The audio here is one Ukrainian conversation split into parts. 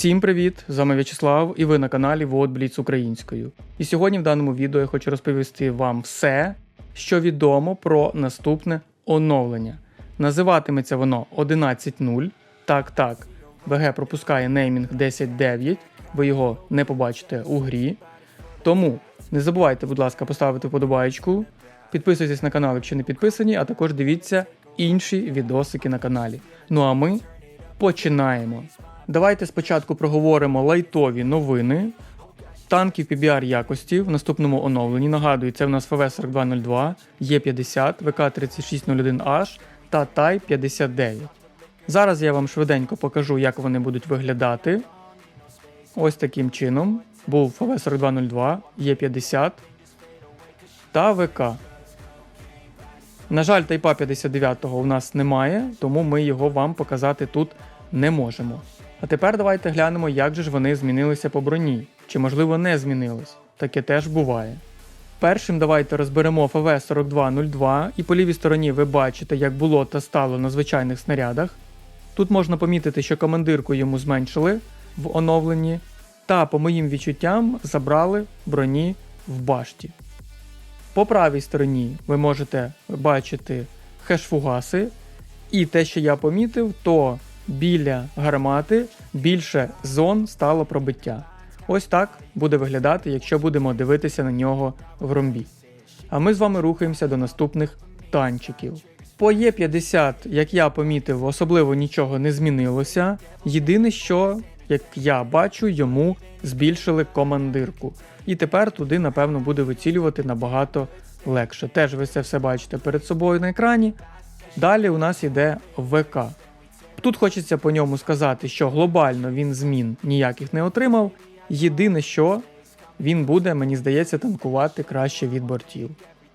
Всім привіт! З вами В'ячеслав і ви на каналі Вот Бліц Українською. І сьогодні в даному відео я хочу розповісти вам все, що відомо про наступне оновлення. Називатиметься воно 11.0. Так, так, ВГ пропускає неймінг 10.9, ви його не побачите у грі. Тому не забувайте, будь ласка, поставити вподобайку, підписуйтесь на канал, якщо не підписані, а також дивіться інші відосики на каналі. Ну а ми починаємо. Давайте спочатку проговоримо лайтові новини. Танків PBR якості в наступному оновленні. Нагадую, це в нас ФВ-4202, Є50, ВК-3601H та ТАЙ-59. Зараз я вам швиденько покажу, як вони будуть виглядати. Ось таким чином. Був ФВ-4202, Є50 та ВК. На жаль, Тайпа 59-го у нас немає, тому ми його вам показати тут не можемо. А тепер давайте глянемо, як же ж вони змінилися по броні, чи можливо не змінились. Таке теж буває. Першим давайте розберемо ФВ-4202, і по лівій стороні ви бачите, як було та стало на звичайних снарядах. Тут можна помітити, що командирку йому зменшили в оновленні, та, по моїм відчуттям, забрали броні в башті. По правій стороні ви можете бачити хеш-фугаси, і те, що я помітив, то біля гармати більше зон стало пробиття. Ось так буде виглядати, якщо будемо дивитися на нього в ромбі. А ми з вами рухаємося до наступних танчиків. По Є50, як я помітив, особливо нічого не змінилося. Єдине, що, як я бачу, йому збільшили командирку. І тепер туди, напевно, буде вицілювати набагато легше. Теж ви це все бачите перед собою на екрані. Далі у нас йде ВК. Тут хочеться по ньому сказати, що глобально він змін ніяких не отримав. Єдине, що він буде, мені здається, танкувати краще від бортів.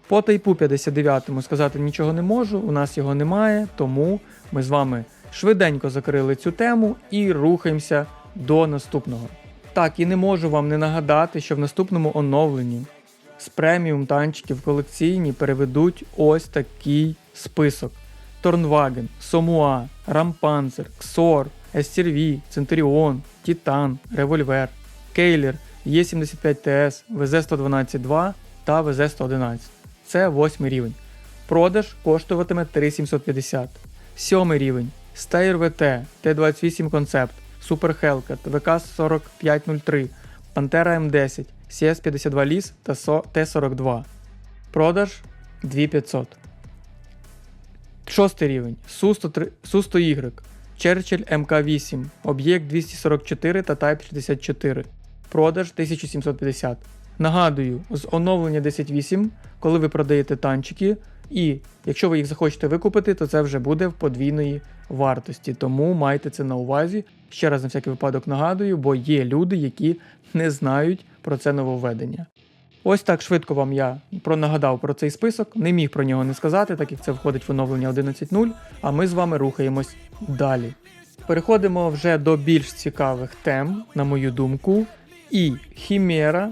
По тайпу 59 сказати нічого не можу, у нас його немає, тому ми з вами швиденько закрили цю тему і рухаємося до наступного. Так, і не можу вам не нагадати, що в наступному оновленні з преміум танчиків колекційні переведуть ось такий список. Торнваген, Сомуа, Рампанцер, Ксор, STRV, Центуріон, Титан, Револьвер, Кейлер, Є75ТС, ВЗ-112-2 та ВЗ-111. Це восьмий рівень. Продаж коштуватиме 3750. Сьомий рівень. Steyr VT, Т-28 Concept, Super Hellcat, ВК-4503, Pantera М10, CS-52 Ліс та Т-42. Продаж 2500. Шостий рівень. Су-100Y, Churchill МК8, об'єкт 244 та Type 64. Продаж 1750. Нагадую, з оновлення 10.8, коли ви продаєте танчики, і якщо ви їх захочете викупити, то це вже буде в подвійної вартості. Тому майте це на увазі. Ще раз на всякий випадок нагадую, бо є люди, які не знають про це нововведення. Ось так швидко вам я пронагадав про цей список, не міг про нього не сказати, так як це входить в оновлення 11.0, а ми з вами рухаємось далі. Переходимо вже до більш цікавих тем, на мою думку, і Хімера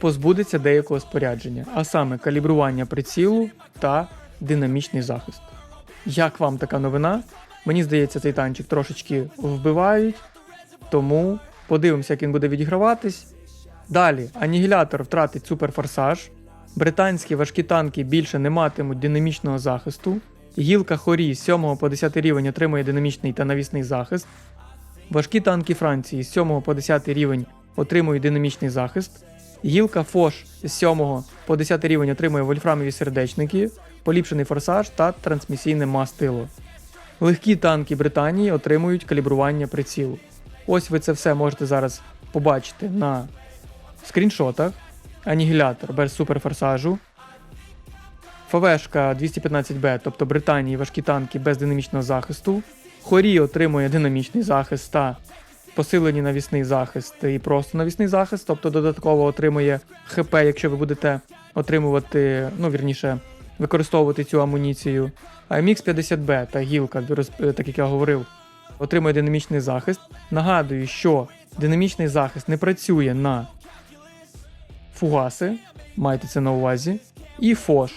позбудеться деякого спорядження, а саме калібрування прицілу та динамічний захист. Як вам така новина? Мені здається, цей танчик трошечки вбивають, тому подивимося, як він буде відіграватись. Далі, анігілятор втратить суперфорсаж. Британські важкі танки більше не матимуть динамічного захисту. Гілка Хорі з 7 по 10 рівень отримує динамічний та навісний захист. Важкі танки Франції з 7 по 10 рівень отримують динамічний захист. Гілка Фош з 7 по 10 рівень отримує вольфрамові сердечники, поліпшений форсаж та трансмісійне мастило. Легкі танки Британії отримують калібрування прицілу. Ось ви це все можете зараз побачити на скріншотах. Анігілятор без суперфорсажу. ФВшка 215Б, тобто Британії важкі танки без динамічного захисту. Хорі отримує динамічний захист та посилені навісний захист і просто навісний захист, тобто додатково отримує ХП, якщо ви будете отримувати, ну вірніше, використовувати цю амуніцію. А mx 50Б та гілка, так як я говорив, отримує динамічний захист. Нагадую, що динамічний захист не працює на фугаси, майте це на увазі, і фош,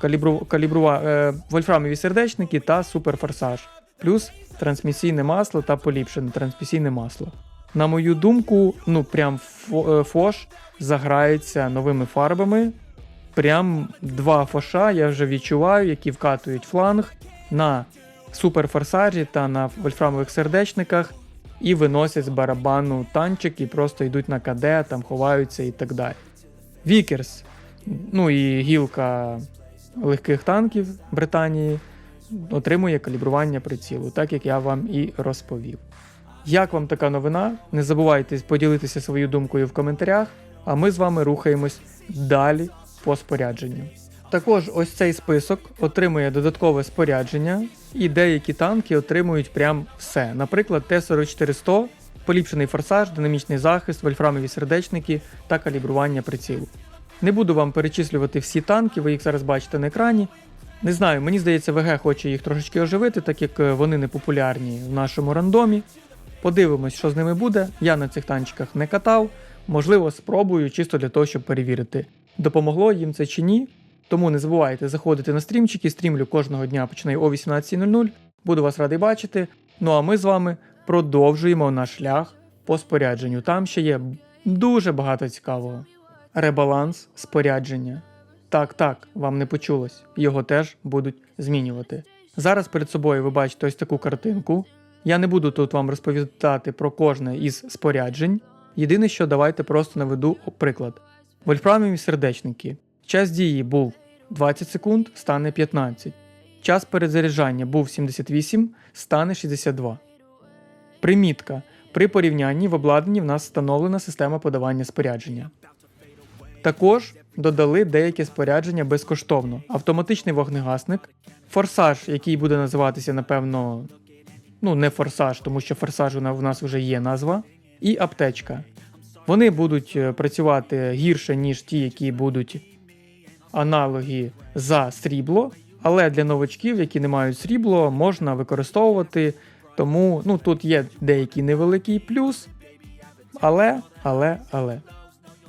калібру, калібрува, е, вольфрамові сердечники та суперфорсаж, плюс трансмісійне масло та поліпшене трансмісійне масло. На мою думку, ну прям е, фош заграється новими фарбами. Прям два фоша я вже відчуваю, які вкатують фланг на суперфорсажі та на вольфрамових сердечниках і виносять з барабану танчик і просто йдуть на КД, там ховаються і так далі. Вікерс, ну і гілка легких танків Британії отримує калібрування прицілу, так як я вам і розповів. Як вам така новина? Не забувайте поділитися своєю думкою в коментарях, а ми з вами рухаємось далі по спорядженню. Також ось цей список отримує додаткове спорядження, і деякі танки отримують прям все. Наприклад, Т-44-100, поліпшений форсаж, динамічний захист, вольфрамові сердечники та калібрування прицілу. Не буду вам перечислювати всі танки, ви їх зараз бачите на екрані. Не знаю, мені здається, ВГ хоче їх трошечки оживити, так як е, вони не популярні в нашому рандомі. Подивимось, що з ними буде. Я на цих танчиках не катав. Можливо, спробую чисто для того, щоб перевірити, допомогло їм це чи ні. Тому не забувайте заходити на стрімчики. Стрімлю кожного дня починаю о 18.00. Буду вас радий бачити. Ну а ми з вами продовжуємо наш шлях по спорядженню. Там ще є дуже багато цікавого. Ребаланс спорядження. Так, так, вам не почулось. Його теж будуть змінювати. Зараз перед собою ви бачите ось таку картинку. Я не буду тут вам розповідати про кожне із споряджень. Єдине, що давайте просто наведу приклад. Вольфрамові сердечники. Час дії був 20 секунд, стане 15. Час перезаряджання був 78, стане 62. Примітка. При порівнянні в обладнанні в нас встановлена система подавання спорядження. Також додали деяке спорядження безкоштовно: автоматичний вогнегасник, форсаж, який буде називатися, напевно, ну не форсаж, тому що форсаж у на- в нас вже є назва, і аптечка. Вони будуть е, працювати гірше, ніж ті, які будуть аналоги за срібло, але для новачків, які не мають срібло, можна використовувати. Тому ну, тут є деякий невеликий плюс. Але, але, але.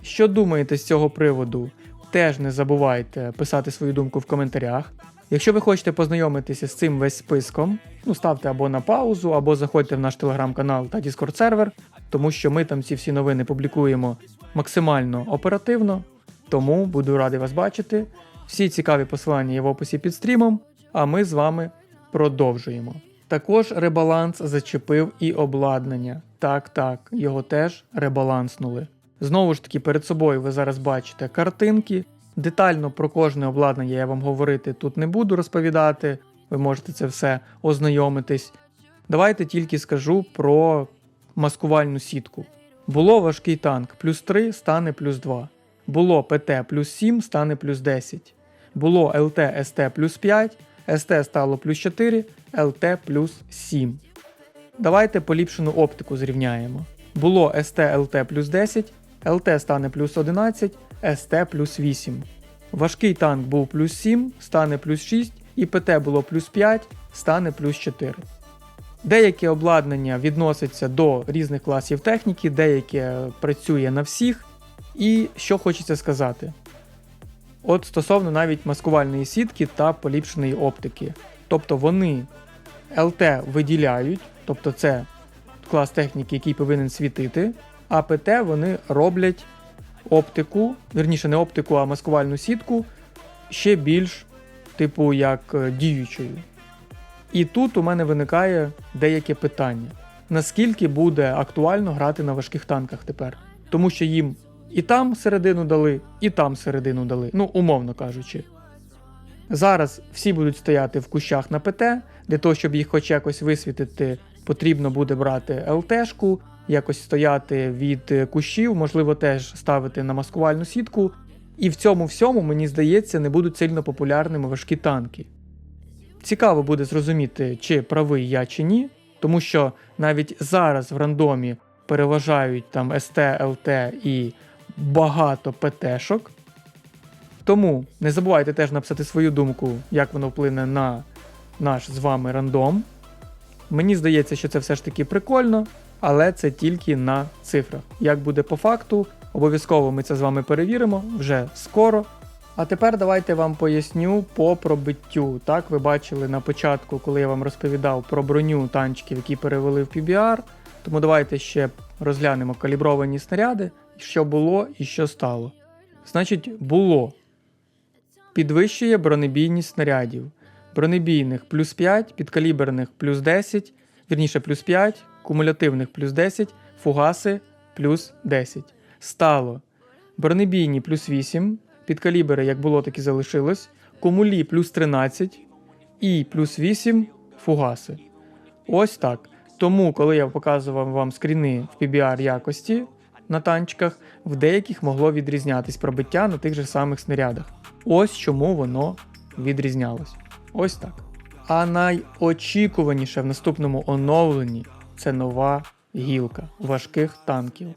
Що думаєте з цього приводу? Теж не забувайте писати свою думку в коментарях. Якщо ви хочете познайомитися з цим весь списком, ну ставте або на паузу, або заходьте в наш телеграм-канал та Discord сервер, тому що ми там ці всі новини публікуємо максимально оперативно. Тому буду радий вас бачити. Всі цікаві посилання є в описі під стрімом, а ми з вами продовжуємо. Також ребаланс зачепив і обладнання. Так, так, його теж ребаланснули. Знову ж таки, перед собою ви зараз бачите картинки. Детально про кожне обладнання я вам говорити тут не буду розповідати, ви можете це все ознайомитись. Давайте тільки скажу про маскувальну сітку. Було важкий танк плюс 3 стане плюс 2. Було ПТ плюс 7 стане плюс 10. Було ЛТ СТ плюс 5, СТ стало плюс 4, ЛТ плюс 7. Давайте поліпшену оптику зрівняємо. Було СТ ЛТ плюс 10, ЛТ стане плюс 11, СТ плюс 8. Важкий танк був плюс 7, стане плюс 6, і ПТ було плюс 5, стане плюс 4. Деяке обладнання відноситься до різних класів техніки, деяке працює на всіх. І що хочеться сказати? От стосовно навіть маскувальної сітки та поліпшеної оптики. Тобто вони ЛТ виділяють, тобто це клас техніки, який повинен світити, а ПТ вони роблять оптику, вірніше не оптику, а маскувальну сітку ще більш, типу, як е, діючою. І тут у мене виникає деяке питання: наскільки буде актуально грати на важких танках тепер? Тому що їм і там середину дали, і там середину дали, ну, умовно кажучи. Зараз всі будуть стояти в кущах на ПТ, для того, щоб їх хоч якось висвітити, потрібно буде брати ЛТшку, якось стояти від кущів, можливо, теж ставити на маскувальну сітку. І в цьому всьому, мені здається, не будуть сильно популярними важкі танки. Цікаво буде зрозуміти, чи правий я чи ні, тому що навіть зараз в рандомі переважають там СТ, ЛТ і багато ПТшок. Тому не забувайте теж написати свою думку, як воно вплине на наш з вами рандом. Мені здається, що це все ж таки прикольно, але це тільки на цифрах. Як буде по факту, обов'язково ми це з вами перевіримо вже скоро. А тепер давайте вам поясню по пробиттю. Так, ви бачили на початку, коли я вам розповідав про броню танчиків, які перевели в PBR. Тому давайте ще розглянемо калібровані снаряди, що було і що стало. Значить, було. Підвищує бронебійність снарядів. Бронебійних плюс 5, підкаліберних плюс 10, вірніше плюс 5, кумулятивних плюс 10, фугаси плюс 10. Стало. Бронебійні плюс 8, підкалібери як було, так і залишилось, кумулі плюс 13 і плюс 8 фугаси. Ось так. Тому, коли я показував вам скріни в PBR якості на танчиках, в деяких могло відрізнятись пробиття на тих же самих снарядах. Ось чому воно відрізнялось. Ось так. А найочікуваніше в наступному оновленні це нова гілка важких танків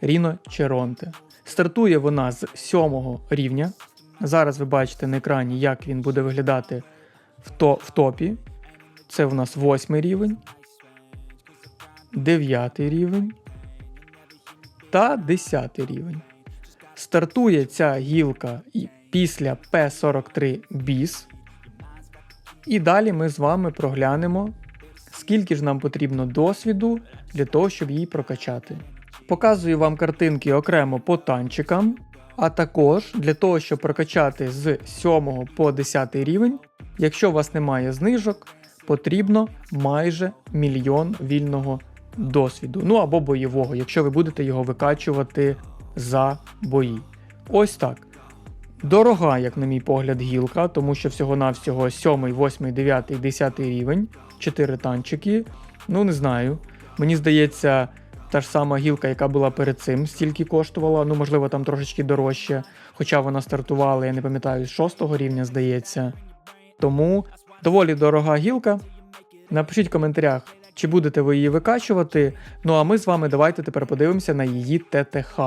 Ріно Черонте. Стартує вона з 7 рівня. Зараз ви бачите на екрані, як він буде виглядати в, то, в топі. Це у нас 8 рівень, 9 рівень та 10 рівень. Стартує ця гілка після P43 BIS. І далі ми з вами проглянемо, скільки ж нам потрібно досвіду для того, щоб її прокачати. Показую вам картинки окремо по танчикам, а також для того, щоб прокачати з 7 по 10 рівень, якщо у вас немає знижок, потрібно майже мільйон вільного досвіду. Ну або бойового, якщо ви будете його викачувати за бої. Ось так. Дорога, як на мій погляд, гілка, тому що всього-навсього 7, 8, 9, 10 рівень, 4 танчики. Ну, не знаю. Мені здається, та ж сама гілка, яка була перед цим, стільки коштувала. Ну, можливо, там трошечки дорожче. Хоча вона стартувала, я не пам'ятаю, з 6 рівня, здається. Тому доволі дорога гілка. Напишіть в коментарях, чи будете ви її викачувати. Ну а ми з вами давайте тепер подивимося на її ТТХ.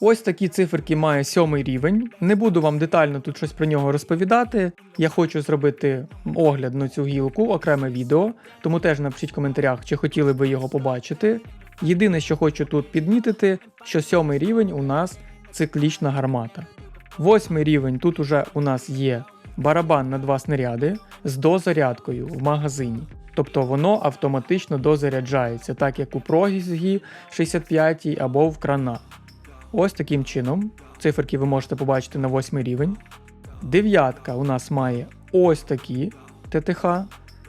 Ось такі циферки має сьомий рівень. Не буду вам детально тут щось про нього розповідати. Я хочу зробити огляд на цю гілку, окреме відео, тому теж напишіть в коментарях, чи хотіли би його побачити. Єдине, що хочу тут підмітити, що сьомий рівень у нас циклічна гармата. Восьмий рівень тут уже у нас є барабан на два снаряди з дозарядкою в магазині. Тобто воно автоматично дозаряджається, так як у Прогізгі 65 або в крана. Ось таким чином. Циферки ви можете побачити на 8 рівень. Дев'ятка у нас має ось такі ТТХ,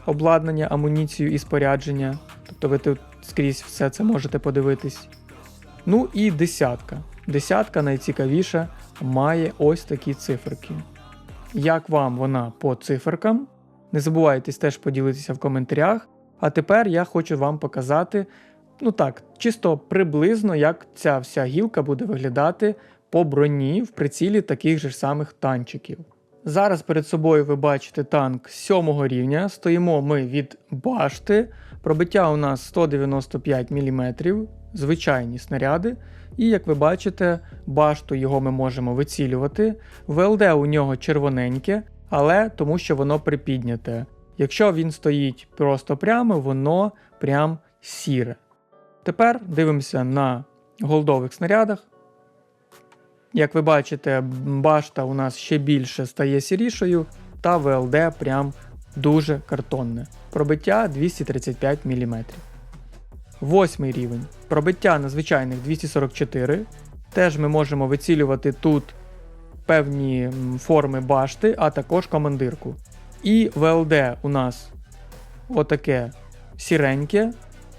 обладнання, амуніцію і спорядження. Тобто ви тут скрізь все це можете подивитись. Ну і десятка. Десятка найцікавіша має ось такі циферки. Як вам вона по циферкам? Не забувайте теж поділитися в коментарях. А тепер я хочу вам показати, ну так, чисто приблизно, як ця вся гілка буде виглядати по броні в прицілі таких же ж самих танчиків. Зараз перед собою ви бачите танк 7 рівня. Стоїмо ми від башти. Пробиття у нас 195 мм, звичайні снаряди. І як ви бачите, башту його ми можемо вицілювати. ВЛД у нього червоненьке, але тому що воно припідняте. Якщо він стоїть просто прямо, воно прям сіре. Тепер дивимося на голдових снарядах. Як ви бачите, башта у нас ще більше стає сірішою, та ВЛД прям дуже картонне. Пробиття 235 мм. Восьмий рівень. Пробиття на звичайних 244. Теж ми можемо вицілювати тут певні форми башти, а також командирку. І ВЛД у нас отаке сіреньке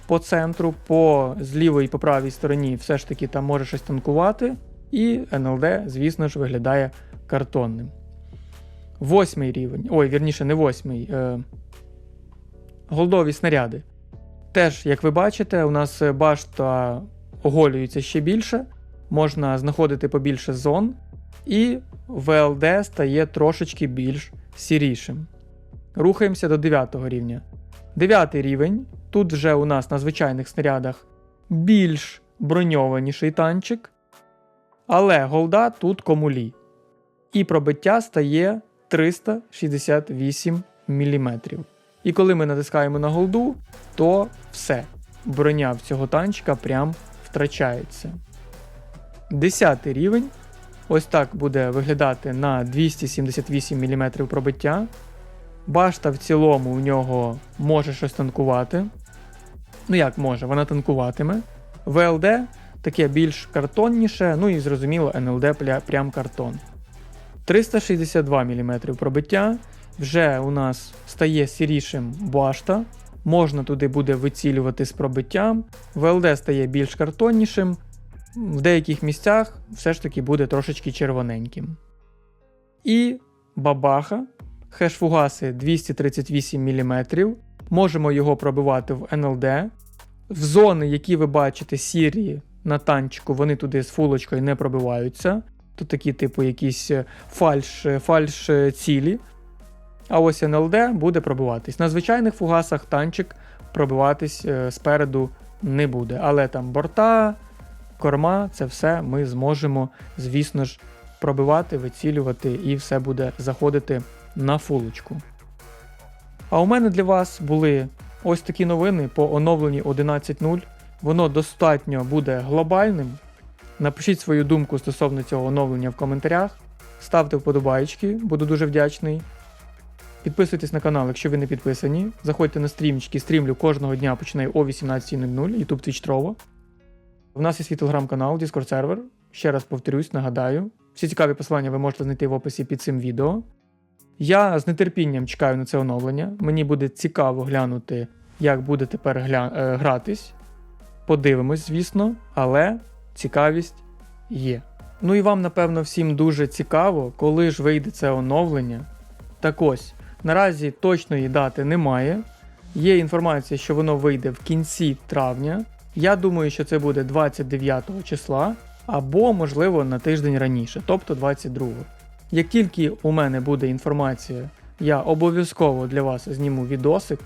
по центру, по з лівої і по правій стороні все ж таки там може щось танкувати. І НЛД, звісно ж, виглядає картонним. Восьмий рівень. Ой, вірніше, не восьмий. Е, голдові снаряди. Теж, як ви бачите, у нас башта оголюється ще більше, можна знаходити побільше зон, і ВЛД стає трошечки більш сірішим. Рухаємося до 9 рівня. 9 рівень. Тут вже у нас на звичайних снарядах більш броньованіший танчик, але голда тут комулі. І пробиття стає 368 мм. І коли ми натискаємо на голду, то все. Броня в цього танчика прям втрачається. 10 рівень. Ось так буде виглядати на 278 мм пробиття. Башта в цілому в нього може щось танкувати. Ну як може, вона танкуватиме. VLD таке більш картонніше, ну і зрозуміло, пля- прям картон. 362 мм пробиття. Вже у нас стає сірішим башта. Можна туди буде вицілювати з пробиттям. VLD стає більш картоннішим. В деяких місцях все ж таки буде трошечки червоненьким. І бабаха. Хеш-фугаси 238 мм. Можемо його пробивати в NLD. В зони, які ви бачите, сірі на танчику, вони туди з фулочкою не пробиваються. Тут такі, типу, якісь е, фальш, е, фальш е, цілі. А ось НЛД буде пробиватись. На звичайних фугасах танчик пробиватись спереду не буде. Але там борта, корма, це все ми зможемо, звісно ж, пробивати, вицілювати, і все буде заходити на фулочку. А у мене для вас були ось такі новини по оновленні 11.0. Воно достатньо буде глобальним. Напишіть свою думку стосовно цього оновлення в коментарях. Ставте вподобайки, буду дуже вдячний. Підписуйтесь на канал, якщо ви не підписані. Заходьте на стрімчики, стрімлю кожного дня починаю о 18.00, YouTube Twitch Trovo. У нас є свій телеграм-канал, Discord сервер. Ще раз повторюсь, нагадаю. Всі цікаві посилання ви можете знайти в описі під цим відео. Я з нетерпінням чекаю на це оновлення. Мені буде цікаво глянути, як буде тепер гля... е, гратись. Подивимось, звісно, але цікавість є. Ну і вам, напевно, всім дуже цікаво, коли ж вийде це оновлення. Так ось, наразі точної дати немає. Є інформація, що воно вийде в кінці травня. Я думаю, що це буде 29 числа, або, можливо, на тиждень раніше, тобто 22. Як тільки у мене буде інформація, я обов'язково для вас зніму відосик.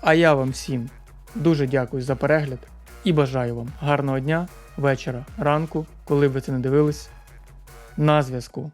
А я вам всім дуже дякую за перегляд і бажаю вам гарного дня, вечора, ранку, коли б ви це не дивились. На зв'язку.